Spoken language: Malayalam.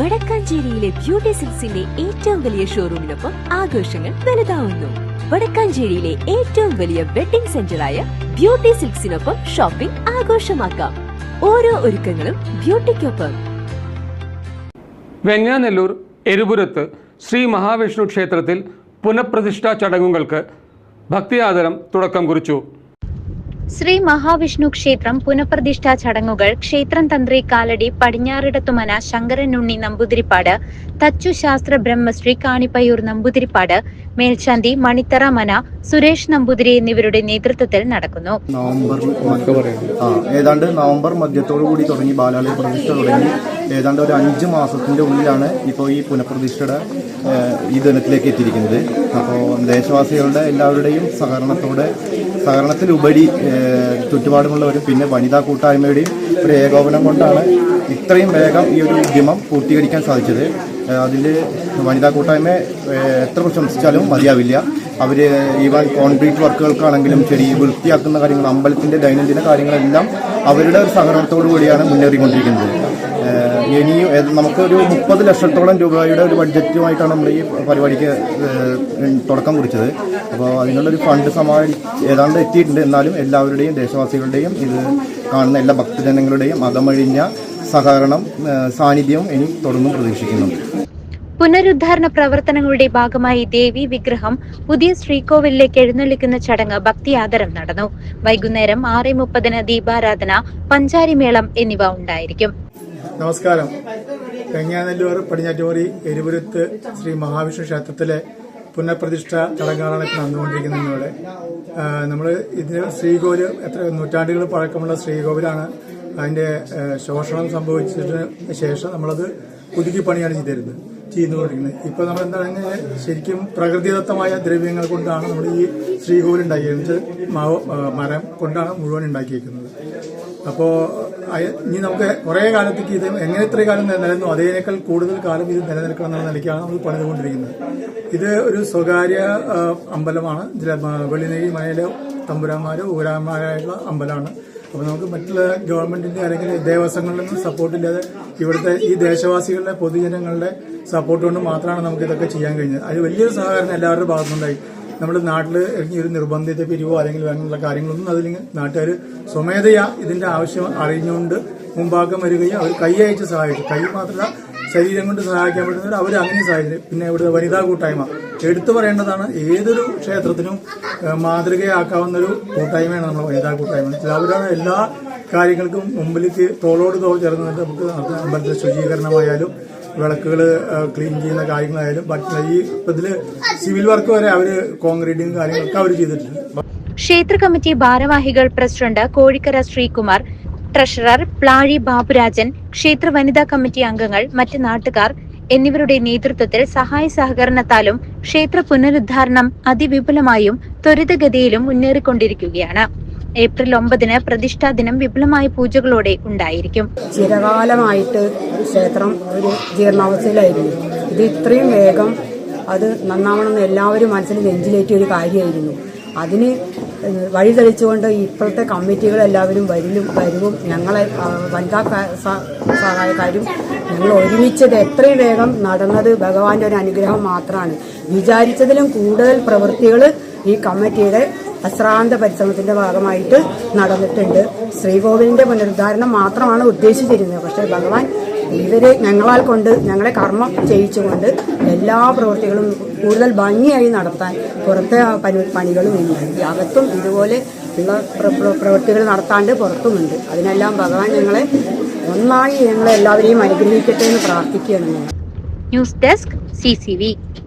വടക്കാഞ്ചേരിയിലെ ബ്യൂട്ടി സിൽസിന്റെ ഏറ്റവും വലിയ ഷോറൂമിനൊപ്പം ആഘോഷങ്ങൾ വലുതാവുന്നു. വടക്കാഞ്ചേരിയിലെ ഏറ്റവും വലിയ വെഡിംഗ് സെന്ററായ ബ്യൂട്ടി സിൽക്സിനൊപ്പം ഷോപ്പിംഗ് ആഘോഷമാക്കാം. ഓരോ ഒരുക്കങ്ങളും ബ്യൂട്ടിക്കൊപ്പം. വെഞ്ഞാനെല്ലൂർ എരുപുരത്ത് ശ്രീ മഹാവിഷ്ണു ക്ഷേത്രത്തിൽ പുനഃപ്രതിഷ്ഠാ ചടങ്ങുകൾക്ക് ഭക്തിയാദരം തുടക്കം കുറിച്ചു. ശ്രീ മഹാവിഷ്ണു ക്ഷേത്രം പുനഃപ്രതിഷ്ഠാ ചടങ്ങുകൾ ക്ഷേത്രം തന്ത്രി കാലടി പടിഞ്ഞാറിടത്തുമന ശങ്കരനുണ്ണി നമ്പൂതിരിപ്പാട് തച്ചു ശാസ്ത്ര ബ്രഹ്മശ്രീ കാണിപ്പയ്യൂർ നമ്പൂതിരിപ്പാട് മേൽശാന്തി മണിത്തറ മന സുരേഷ് നമ്പൂതിരി എന്നിവരുടെ നേതൃത്വത്തിൽ നടക്കുന്നു. നവംബർ ആ ഏതാണ്ട് നവംബർ മധ്യത്തോടു കൂടി തുടങ്ങി ബാലാലയ പ്രതിഷ്ഠ തുടങ്ങി. ഏതാണ്ട് ഒരു അഞ്ച് മാസത്തിന്റെ ഉള്ളിലാണ് ഇപ്പോൾ ഈ പുനഃപ്രതിഷ്ഠയുടെ ഈ ദിനത്തിലേക്ക് എത്തിയിരിക്കുന്നത്. അപ്പോൾ ദേശവാസികളുടെ എല്ലാവരുടെയും സഹകരണത്തോടെ സഹകരണത്തിലുപരി ചുറ്റുപാടുമുള്ളവരും പിന്നെ വനിതാ കൂട്ടായ്മയുടെയും ഒരു ഏകോപനം കൊണ്ടാണ് ഇത്രയും വേഗം ഈ ഒരു ഉദ്യമം പൂർത്തീകരിക്കാൻ സാധിച്ചത്. അതിൽ വനിതാ കൂട്ടായ്മ എത്ര പ്രശംസിച്ചാലും മതിയാവില്ല. അവർ ഈവൻ കോൺക്രീറ്റ് വർക്കുകൾക്കാണെങ്കിലും ശരി വൃത്തിയാക്കുന്ന കാര്യങ്ങൾ അമ്പലത്തിന്റെ ദൈനംദിന കാര്യങ്ങളെല്ലാം അവരുടെ ഒരു സഹകരണത്തോടു കൂടിയാണ് മുന്നേറിക്കൊണ്ടിരിക്കുന്നത്. ഇനിയും നമുക്കൊരു മുപ്പത് ലക്ഷത്തോളം രൂപയുടെ ഒരു ബഡ്ജറ്റുമായിട്ടാണ് നമ്മൾ ഈ പരിപാടിക്ക് തുടക്കം കുറിച്ചത്. അപ്പോൾ അതിനുള്ളൊരു ഫണ്ട് സമാഹരി ഏതാണ്ട് എത്തിയിട്ടുണ്ട്. എന്നാലും എല്ലാവരുടെയും ദേശവാസികളുടെയും ഇത് കാണുന്ന എല്ലാ ഭക്തജനങ്ങളുടെയും അകമഴിഞ്ഞ സഹകരണം സാന്നിധ്യം സാന്നിധ്യവും ഇനി തുടർന്നും പ്രതീക്ഷിക്കുന്നുണ്ട് പുനരുദ്ധാരണ പ്രവർത്തനങ്ങളുടെ ഭാഗമായി ദേവി വിഗ്രഹം പുതിയ ശ്രീകോവിലേക്ക് എഴുന്നള്ളിക്കുന്ന ചടങ്ങ് ഭക്തിയാദരം നടന്നു. വൈകുന്നേരം ആറ് മുപ്പതിന് ദീപാരാധന പഞ്ചാരിമേളം എന്നിവ ഉണ്ടായിരിക്കും. നമസ്കാരം. വെങ്ങാനല്ലൂർ പടിഞ്ഞാറ്റോറി എരിപുരത്ത് ശ്രീ മഹാവിഷ്ണു ക്ഷേത്രത്തിലെ പുനഃപ്രതിഷ്ഠ ചടങ്ങാണ് ഇപ്പോൾ നടന്നുകൊണ്ടിരിക്കുന്നത് ഇവിടെ നമ്മൾ ഇതിന് ശ്രീകോവിൽ എത്ര നൂറ്റാണ്ടുകൾ പഴക്കമുള്ള ശ്രീകോവിലാണ് അതിന്റെ ആ, ശോഷണം സംഭവിച്ചതിന് ശേഷം നമ്മളത് പുതുക്കി പണിയാണ് ചെയ്തിരുന്നത്. ചെയ്തുകൊണ്ടിരിക്കുന്നത്. ഇപ്പോൾ നമ്മൾ എന്താണ് ശരിക്കും പ്രകൃതിദത്തമായ ദ്രവ്യങ്ങൾ കൊണ്ടാണ് നമ്മൾ ഈ ശ്രീകോവിൽ ഉണ്ടാക്കിയിരുന്നത് മാവ് മരം കൊണ്ടാണ് മുഴുവൻ ഉണ്ടാക്കിയിരിക്കുന്നത് അപ്പോൾ ഇനി നമുക്ക് കുറേ കാലത്തേക്ക് ഇത് എങ്ങനെ ഇത്ര കാലം നിലനിന്നു അതേനേക്കാൾ കൂടുതൽ കാലം ഇത് നിലനിൽക്കണം എന്നുള്ള നിലയ്ക്കാണ് നമ്മൾ പണിതുകൊണ്ടിരിക്കുന്നത്. ഇത് ഒരു സ്വകാര്യ അമ്പലമാണ്. വെള്ളിനേരി മലയിലെ തമ്പുരാന്മാര് ഊരാന്മാരായുള്ള അമ്പലമാണ്. അപ്പോൾ നമുക്ക് മറ്റുള്ള ഗവൺമെന്റിന്റെ അല്ലെങ്കിൽ ദേവസ്വങ്ങളിൽ സപ്പോർട്ടില്ലാതെ ഇവിടുത്തെ ഈ ദേശവാസികളുടെ പൊതുജനങ്ങളുടെ സപ്പോർട്ട് കൊണ്ട് മാത്രമാണ് നമുക്ക് ഇതൊക്കെ ചെയ്യാൻ കഴിഞ്ഞത്. അത് വലിയൊരു സഹകരണം എല്ലാവരുടെ ഭാഗത്തുനിന്നുണ്ടായി നമ്മുടെ നാട്ടിൽ ഇറങ്ങി ഒരു നിർബന്ധിത പിരിവോ അല്ലെങ്കിൽ അങ്ങനെയുള്ള കാര്യങ്ങളൊന്നും അതിൽ നാട്ടുകാർ സ്വമേധയാ ഇതിന്റെ ആവശ്യം അറിഞ്ഞുകൊണ്ട് മുമ്പാക്കം വരികയും അവർ കൈ അയച്ച് സഹായിച്ചു. കൈ മാത്രമല്ല ശരീരം കൊണ്ട് സഹായിക്കാൻ പറ്റുന്നവർ അവർ അങ്ങനെ സഹായിച്ചു. പിന്നെ ഇവിടുത്തെ വനിതാ കൂട്ടായ്മ. എടുത്തു പറയേണ്ടതാണ് ഏതൊരു ക്ഷേത്രത്തിനും മാതൃകയാക്കാവുന്നൊരു കൂട്ടായ്മയാണ് നമ്മുടെ വനിതാ കൂട്ടായ്മ. അവരാണ് എല്ലാ കാര്യങ്ങൾക്കും മുമ്പിലേക്ക് തോളോട് തോൾ ചേർന്നിട്ട് നമുക്ക് അമ്പലത്തിലെ ശുചീകരണമായാലും വിളക്കുകൾ ക്ലീൻ ചെയ്യുന്ന കാര്യങ്ങളായാലും ബട്ട് ഈ ഇതിൽ സിവിൽ വർക്ക് വരെ അവർ കോൺക്രീറ്റിംഗ് കാര്യങ്ങളൊക്കെ അവർ ചെയ്തിട്ടുണ്ട്. ക്ഷേത്ര കമ്മിറ്റി ഭാരവാഹികൾ പ്രസിഡന്റ് കോഴിക്കര ശ്രീകുമാർ ട്രഷറർ പ്ലാഴി ബാബുരാജൻ ക്ഷേത്ര വനിതാ കമ്മിറ്റി അംഗങ്ങൾ മറ്റ് നാട്ടുകാർ എന്നിവരുടെ നേതൃത്വത്തിൽ സഹായ സഹകരണത്താലും ക്ഷേത്ര പുനരുദ്ധാരണം അതിവിപുലമായും ത്വരിതഗതിയിലും മുന്നേറിക്കൊണ്ടിരിക്കുകയാണ്. ഏപ്രിൽ ഒമ്പതിന് പ്രതിഷ്ഠാ ദിനം വിപുലമായ പൂജകളോടെ ഉണ്ടായിരിക്കും. ചിരകാലമായിട്ട് ക്ഷേത്രം ഒരു ജീർണാവസ്ഥയിലായിരുന്നു. ഇത് ഇത്രയും വേഗം അത് നന്നാവണമെന്ന് എല്ലാവരും മനസ്സിൽ നെഞ്ചിലേറ്റിയ ഒരു കാര്യമായിരുന്നു. അതിന് വഴി തെളിച്ചുകൊണ്ട് ഇപ്പോഴത്തെ കമ്മിറ്റികൾ എല്ലാവരും വരിലും വരുവും. ഞങ്ങളെ വനിതാ സഹായക്കാരും ഞങ്ങൾ ഒരുമിച്ചത് എത്രയും വേഗം നടന്നത് ഭഗവാന്റെ ഒരു അനുഗ്രഹം മാത്രമാണ്. വിചാരിച്ചതിലും കൂടുതൽ പ്രവൃത്തികൾ ഈ കമ്മിറ്റിയുടെ അശ്രാന്ത പരിശ്രമത്തിന്റെ ഭാഗമായിട്ട് നടന്നിട്ടുണ്ട്. ശ്രീകോവിലിന്റെ പുനരുദ്ധാരണം മാത്രമാണ് ഉദ്ദേശിച്ചിരുന്നത്. പക്ഷെ ഭഗവാൻ ഇവരെ ഞങ്ങളാൽ കൊണ്ട് ഞങ്ങളെ കർമ്മം ചെയ്യിച്ചുകൊണ്ട് എല്ലാ പ്രവൃത്തികളും കൂടുതൽ ഭംഗിയായി നടത്താൻ പുറത്തെ പണി പണികളും ഉണ്ട് അകത്തും ഇതുപോലെ ഉള്ള പ്ര- പ്ര- പ്രവൃത്തികൾ നടത്താണ്ട് പുറത്തുമുണ്ട്. അതിനെല്ലാം ഭഗവാൻ ഞങ്ങളെ ഒന്നായി ഞങ്ങളെ എല്ലാവരെയും അനുഗ്രഹിക്കട്ടെ എന്ന് പ്രാർത്ഥിക്കുകയാണ് ന്യൂസ് ഡെസ്ക് സി